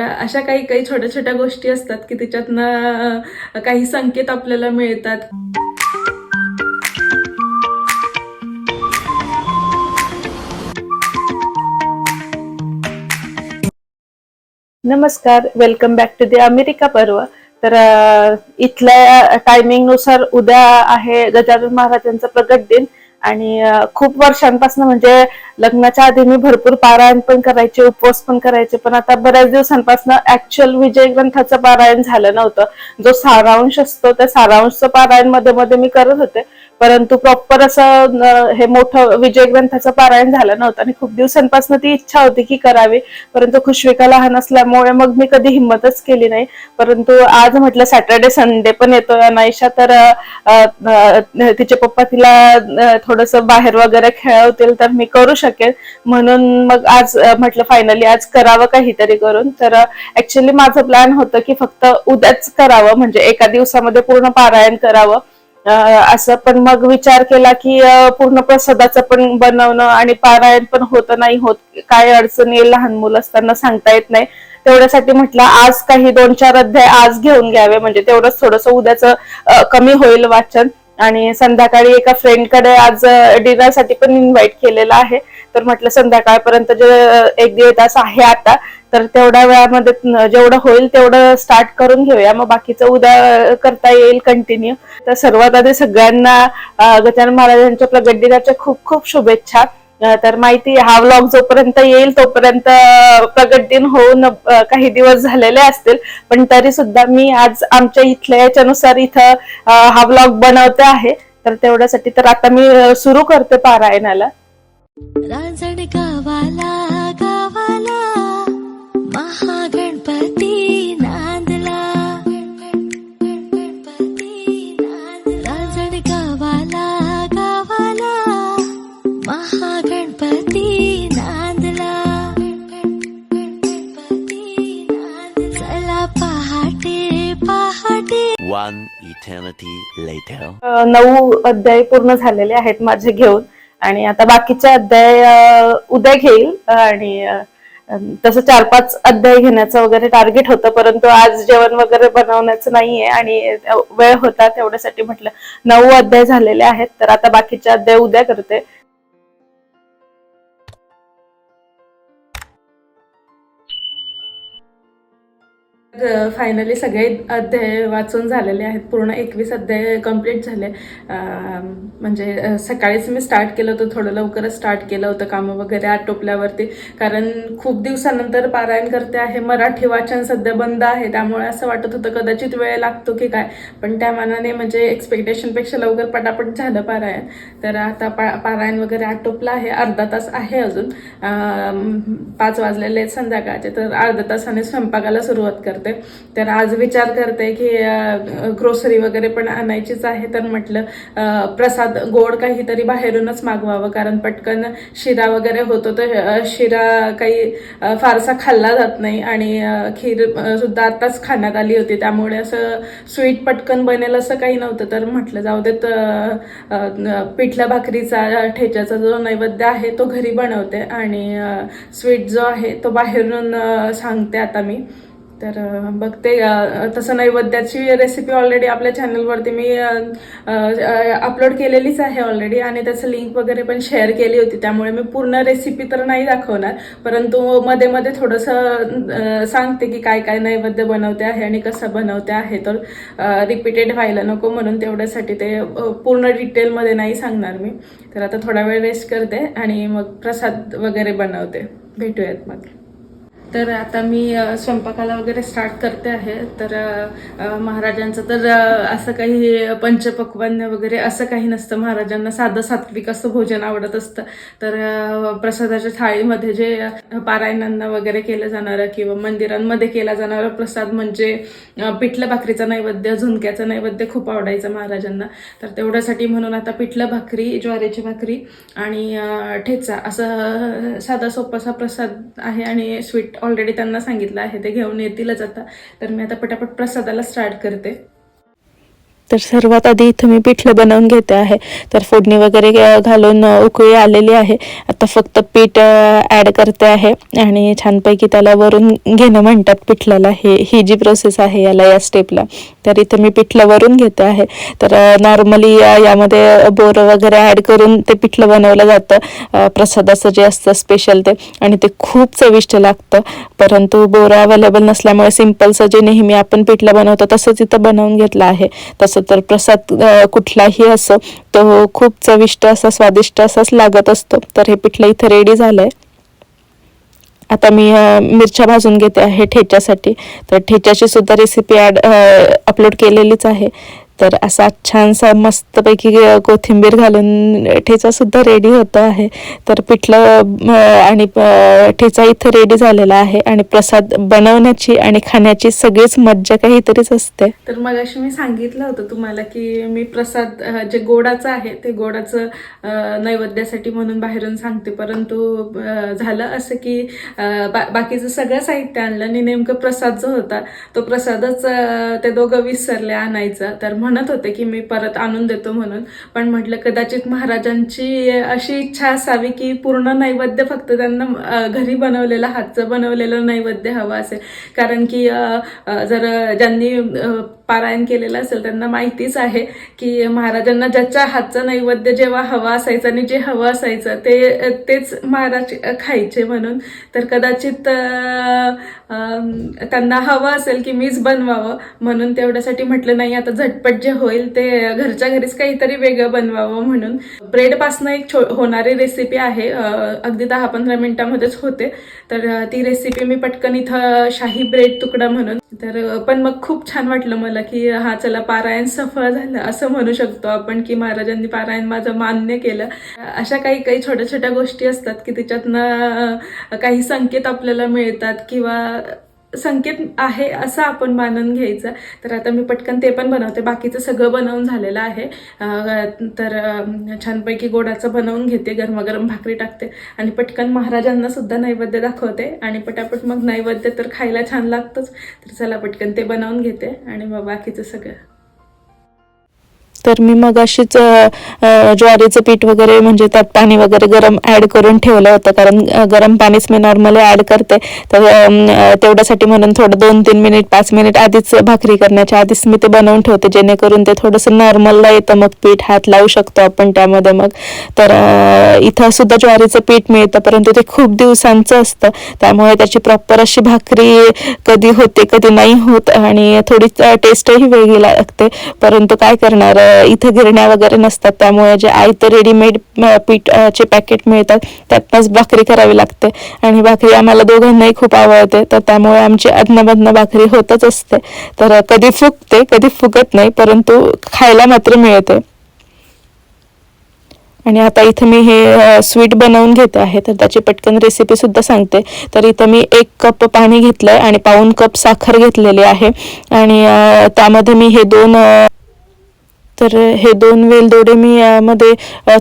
अशा काही काही छोट्या छोट्या गोष्टी असतात की त्याच्यातनं काही संकेत आपल्याला मिळतात. नमस्कार. Welcome back to the America पर्व. तर इथल्या टायमिंगनुसार उद्या आहे गजानन महाराजांचा प्रगट दिन. आणि खूप वर्षांपासून म्हणजे लग्नाच्या आधी मी भरपूर पारायण पण करायचे उपवास पण करायचे पण आता बऱ्याच दिवसांपासून ऍक्च्युअल विजय ग्रंथाचं पारायण झालं नव्हतं. जो सारांश असतो त्या सारांशचं पारायणमध्ये मध्ये मी करत होते. परंतु प्रॉपर असं हे मोठं विजय ग्रंथाचं पारायण झालं नव्हतं आणि खूप दिवसांपासून ती इच्छा होती की करावी. परंतु खुशविका लहान असल्यामुळे मग मी कधी हिंमतच केली नाही. परंतु आज म्हटलं सॅटर्डे संडे पण येतोय अनायशा तर तिचे पप्पा तिला थोडस बाहेर वगैरे खेळवतील तर मी करू शकते. शकेल. म्हणून मग आज म्हटलं फायनली आज करावं काहीतरी करून. तर ऍक्च्युली माझं प्लॅन होतं की फक्त उद्याच करावं. म्हणजे एका दिवसामध्ये पूर्ण पारायण करावं. असं. पण मग विचार केला की पूर्ण प्रसादाचं पण बनवणं आणि पारायण पण होतं नाही होत. काय अडचण येईल लहान मुलं असताना सांगता येत नाही. तेवढ्यासाठी म्हटलं आज काही दोन चार अध्याय आज घेऊन घ्यावे. म्हणजे तेवढंच थोडस उद्याच कमी होईल वाचन. आणि संध्याकाळी एका फ्रेंडकडे आज डिनरसाठी पण इन्व्हाइट केलेलं आहे. तर म्हटलं संध्याकाळपर्यंत जे एक दीड तास आहे आता तर तेवढ्या वेळामध्ये जेवढं होईल तेवढं स्टार्ट करून घेऊया. मग बाकीचं उद्या करता येईल कंटिन्यू तर सर्वात आधी सगळ्यांना गजानन महाराजांच्या प्रगट दिनाच्या खूप खूप शुभेच्छा. तर माहिती हा व्लॉग जोपर्यंत येईल तोपर्यंत प्रगट दिन होऊन काही दिवस झालेले असतील. पण तरी सुद्धा मी आज आमच्या इथल्या याच्यानुसार इथं हा व्लॉग बनवते आहे. तर तेवढ्यासाठी तर आता मी सुरू करते पारायणाला. रांजण गावाला गावाला महागणपती नांदला. रांजण गावाला गावाला महागणपती नांदला. चला पहाटे पहाटे. One eternity later. अ, नऊ अध्याय पूर्ण झालेले आहेत माझे घेऊन. आणि आता बाकीचे अध्याय उद्या घेईल. आणि तसं चार पाच अध्याय घेण्याचं वगैरे टार्गेट होतं परंतु आज जेवण वगैरे बनवण्याचं नाहीये आणि वेळ होता तेवढ्यासाठी म्हटलं नऊ अध्याय झालेले आहेत तर आता बाकीचे अध्याय उद्या करते. फायनली सगळे अध्याय वाचून झालेले आहेत. पूर्ण एकवीस अध्याय कंप्लीट झाले. म्हणजे सकाळीच मी स्टार्ट केलं होतं. थोडं लवकरच स्टार्ट केलं होतं कामं वगैरे आटोपल्यावरती. कारण खूप दिवसानंतर पारायण करते आहे. मराठी वाचन सध्या बंद आहे. त्यामुळे असं वाटत होतं कदाचित वेळ लागतो की काय. पण त्या मानाने म्हणजे एक्सपेक्टेशनपेक्षा लवकर पटापट झालं पारायण. तर आता पा पारायण वगैरे आटोपलं आहे. अर्धा तास आहे अजून. पाच वाजलेले आहेत संध्याकाळचे. तर अर्धा तासाने स्वयंपाकाला सुरुवात करते. तर आज विचार करते की ग्रोसरी वगैरे पण आणायचीच आहे. तर म्हटलं प्रसाद गोड काहीतरी बाहेरूनच मागवावं. कारण पटकन शिरा वगैरे होतो. तर शिरा काही फारसा खाल्ला जात नाही. आणि खीर सुद्धा आताच खाण्यात आली होती. त्यामुळे असं स्वीट पटकन बनेल असं काही नव्हतं. तर म्हटलं जाऊ देत पिठल्या भाकरीचा ठेच्याचा जो नैवेद्य आहे तो घरी बनवते. आणि स्वीट जो आहे तो बाहेरून सांगते आता मी. तर बघते तसं नैवेद्याची रेसिपी ऑलरेडी आपल्या चॅनलवरती मी अपलोड केलेलीच आहे ऑलरेडी आणि त्याचं लिंक वगैरे पण शेअर केली होती. त्यामुळे मी पूर्ण रेसिपी तर नाही दाखवणार परंतु मध्ये मध्ये थोडंसं सांगते की काय काय नैवेद्य बनवते आहे आणि कसं बनवते आहे. तर रिपीटेड व्हायला नको म्हणून तेवढ्यासाठी ते पूर्ण डिटेलमध्ये नाही सांगणार मी. तर आता थोडा वेळ रेस्ट करते आणि मग प्रसाद वगैरे बनवते. भेटूयात मग. तर आता मी स्वयंपाकाला वगैरे स्टार्ट करते आहे. तर महाराजांचं तर असं काही पंचपक्वान्य वगैरे असं काही नसतं. महाराजांना साधं सात्विक असं भोजन आवडत असतं. तर प्रसादाच्या थाळीमध्ये जे पारायणांना वगैरे केलं जाणारं किंवा मंदिरांमध्ये केला जाणारा प्रसाद म्हणजे पिठलं भाकरीचा नैवेद्य झुणक्याचा नैवेद्य खूप आवडायचं महाराजांना. तर तेवढ्यासाठी म्हणून आता पिठलं भाकरी ज्वारीची भाकरी आणि ठेचा असं साधा सोपासा प्रसाद आहे आणि स्वीट ऑलरेडी त्यांना सांगितलं आहे ते घेऊन येतीलच आता. तर मी आता पटापट प्रसादाला स्टार्ट करते. तर सर्वात आधी इथं मी पिठलं बनवून घेते आहे. तर फोडणी वगैरे घालून उकळी आलेली आहे. आता फक्त पीठ ॲड करते आहे आणि छानपैकी त्याला वरून घेणं म्हणतात पिठल्याला. हे ही जी प्रोसेस आहे याला या स्टेपला तर इथं मी पिठलं वरून घेते आहे. तर नॉर्मली यामध्ये बोरं वगैरे ॲड करून ते पिठलं बनवलं जातं. प्रसादाचं जे असतं स्पेशल ते. आणि ते खूप चविष्ट लागतं. परंतु बोरं अवेलेबल नसल्यामुळे सिम्पलचं जे नेहमी आपण पिठलं बनवतो तसंच इथं बनवून घेतलं आहे. तसं तर प्रसाद कुठलाही असो तो खूप चविष्ट असा स्वादिष्ट असाच लागत असतो. तर हे पिठलं इथं रेडी झालंय. आता मी मिरच्या भाजून घेते आहे ठेच्यासाठी. तर ठेच्याची सुद्धा रेसिपी ॲड अपलोड केलेलीच आहे. तर असा छानसा मस्तपैकी कोथिंबीर घालून ठेचा सुद्धा रेडी होतो आहे. तर पिठलं आणि ठेचा इथं रेडी झालेला आहे. आणि प्रसाद बनवण्याची आणि खाण्याची सगळीच मज्जा काहीतरीच असते. तर मग अशी मी सांगितलं होतं तुम्हाला की मी प्रसाद जे गोडाचं आहे ते गोडाचं नैवेद्यासाठी म्हणून बाहेरून सांगते. परंतु झालं असं की बा बाकीचं सगळं साहित्य आणलं आणि नेमकं प्रसाद जो होता. तो प्रसादच ते दोघं विसरले आणायचं. तर म्हणत होते की मी परत आणून देतो म्हणून. पण म्हटलं कदाचित महाराजांची अशी इच्छा असावी की पूर्ण नैवेद्य फक्त त्यांना घरी बनवलेलं हातचं बनवलेलं नैवेद्य हवं असेल. कारण की जर ज्यांनी पारायण केलेलं असेल त्यांना माहितीच आहे की महाराजांना ज्याच्या हातचं नैवेद्य जेव्हा हवं असायचं आणि जे हवं असायचं ते तेच महाराज खायचे म्हणून. तर कदाचित त्यांना हवं असेल की मीच बनवावं म्हणून तेवढ्यासाठी म्हटलं नाही आता झटपट जे होईल ते घरच्या घरीच काहीतरी वेगळं बनवावं म्हणून. ब्रेडपासनं एक छो होणारी रेसिपी आहे अगदी दहा पंधरा मिनिटामध्येच होते तर ती रेसिपी मी पटकन इथं शाही ब्रेड तुकडा म्हणून. तर पण मग खूप छान वाटलं मला की हा चला पारायण सफळ झालं असं म्हणू शकतो आपण की महाराजांनी पारायण माझं मान्य केलं. अशा काही काही छोट्या छोट्या गोष्टी असतात की त्याच्यातनं काही संकेत आपल्याला मिळतात किंवा संकेत आहे असं आपण मानून घ्यायचं. तर आता मी पटकन ते पण बनवते. बाकीचं सगळं बनवून झालेलं आहे. तर छानपैकी गोडाचं बनवून घेते. गरमागरम भाकरी टाकते. आणि पटकन महाराजांना सुद्धा नैवेद्य दाखवते. आणि पटापट मग नैवेद्य तर खायला छान लागतंच. तर चला पटकन ते बनवून घेते. आणि मग बाकीचं सगळं. तर मी मग अशीच ज्वारीचं पीठ वगैरे म्हणजे त्यात पाणी वगैरे गरम ॲड करून ठेवलं होतं. कारण गरम पाणीच मी नॉर्मली ॲड करते. तर तेवढ्यासाठी म्हणून थोडं दोन तीन मिनिट पाच मिनिट आधीच भाकरी करण्याच्या आधीच मी ते बनवून ठेवते जेणेकरून ते थोडंसं नॉर्मलला येतं. मग पीठ हात लावू शकतो आपण त्यामध्ये मग. तर इथं सुद्धा ज्वारीचं पीठ मिळतं परंतु ते खूप दिवसांचं असतं. त्यामुळे त्याची प्रॉपर अशी भाकरी कधी होते कधी नाही होत. आणि थोडी टेस्टही वेगळी लागते. परंतु काय करणार इथं गिरण्या वगैरे नसतात त्यामुळे जे आयतं रेडीमेड पीठ चे पॅकेट मिळतात त्यातनंच भाकरी करावी लागते. आणि भाकरी आम्हाला दोघांनाही खूप आवडते तर त्यामुळे आमची अदनाबदना भाकरी होतच असते. तर कधी फुगते कधी फुगत नाही परंतु खायला मात्र मिळते. आणि आता इथं मी हे स्वीट बनवून घेते आहे तर त्याची पटकन रेसिपी सुद्धा सांगते. तर इथं मी एक कप पाणी घेतलंय आणि पाऊन कप साखर घेतलेली आहे. आणि त्यामध्ये मी हे दोन तर हे दोन वेलदोडे मी यामध्ये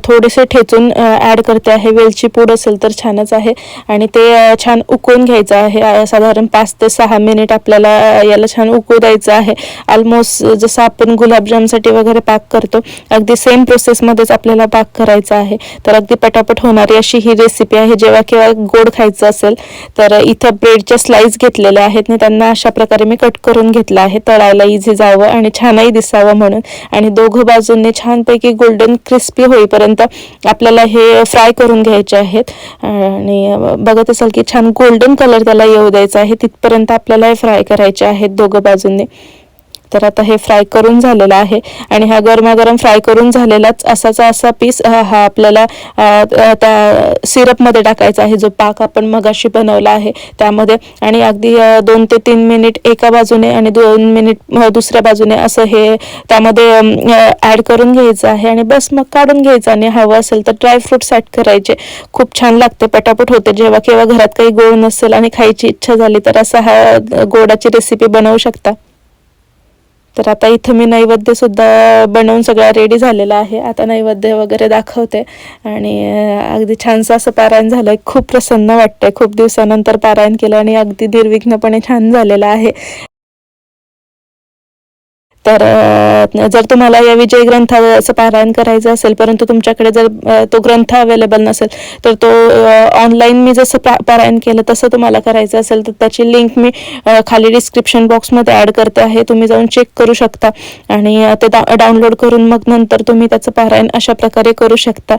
थोडेसे ठेचून ॲड करते आहे. वेलची पूड असेल तर छानच आहे. आणि ते छान उकळून घ्यायचं आहे. साधारण पाच ते सहा मिनिट आपल्याला याला छान उकळू द्यायचं आहे ऑलमोस्ट जसं आपण गुलाबजामसाठी वगैरे पाक करतो अगदी सेम प्रोसेसमध्येच आपल्याला पाक करायचा आहे. तर अगदी पटापट होणारी अशी ही रेसिपी आहे. जेव्हा केव्हा गोड खायचं असेल तर इथं ब्रेडच्या स्लाईस घेतलेल्या आहेत. आणि त्यांना अशा प्रकारे मी कट करून घेतलं आहे. तळायला इझी जावं आणि छानही दिसावं म्हणून. आणि दोघं बाजूंनी छानपैकी गोल्डन क्रिस्पी होईपर्यंत आपल्याला हे फ्राय करून घ्यायचे आहेत. आणि बघत असाल की छान गोल्डन कलर त्याला येऊ द्यायचा आहे. तिथपर्यंत आपल्याला हे फ्राय करायचे आहेत दोघं बाजूंनी तर आता हे फ्राय करून झालेलं आहे. आणि हा गरमागरम फ्राय करून झालेलाच असाचा असा पीस हा आपल्याला त्या सिरपमध्ये टाकायचा आहे. जो पाक आपण मगाशी बनवला आहे. त्यामध्ये आणि अगदी दोन ते तीन मिनिट एका बाजूने आणि दोन मिनिट दुसऱ्या बाजूने असं हे त्यामध्ये ॲड करून घ्यायचं आहे. आणि बस मग काढून घ्यायचं. आणि हवं असेल तर ड्रायफ्रुट्स ॲड करायचे. खूप छान लागते. पटापट होते. जेव्हा केव्हा घरात काही गोड नसेल आणि खायची इच्छा झाली तर असा हा गोडाची रेसिपी बनवू शकता. तर आता इथं मी नैवेद्य सुद्धा बनवून सगळा रेडी झालेला आहे. आता नैवेद्य वगैरे दाखवते. आणि अगदी छानसं असं पारायण झालंय. खूप प्रसन्न वाटतंय. खूप दिवसानंतर पारायण केलं आणि अगदी निर्विघ्नपणे छान झालेलं आहे. तर जर तुम्हाला या विजय ग्रंथाचं पारायण करायचं असेल परंतु तुमच्याकडे जर तो ग्रंथ अवेलेबल नसेल तर तो ऑनलाईन मी जसं पारायण केलं तसं तुम्हाला करायचं असेल तर त्याची लिंक मी खाली डिस्क्रिप्शन बॉक्समध्ये ॲड करते आहे. तुम्ही जाऊन चेक करू शकता आणि ते डाउनलोड करून मग नंतर तुम्ही त्याचं पारायण अशा प्रकारे करू शकता.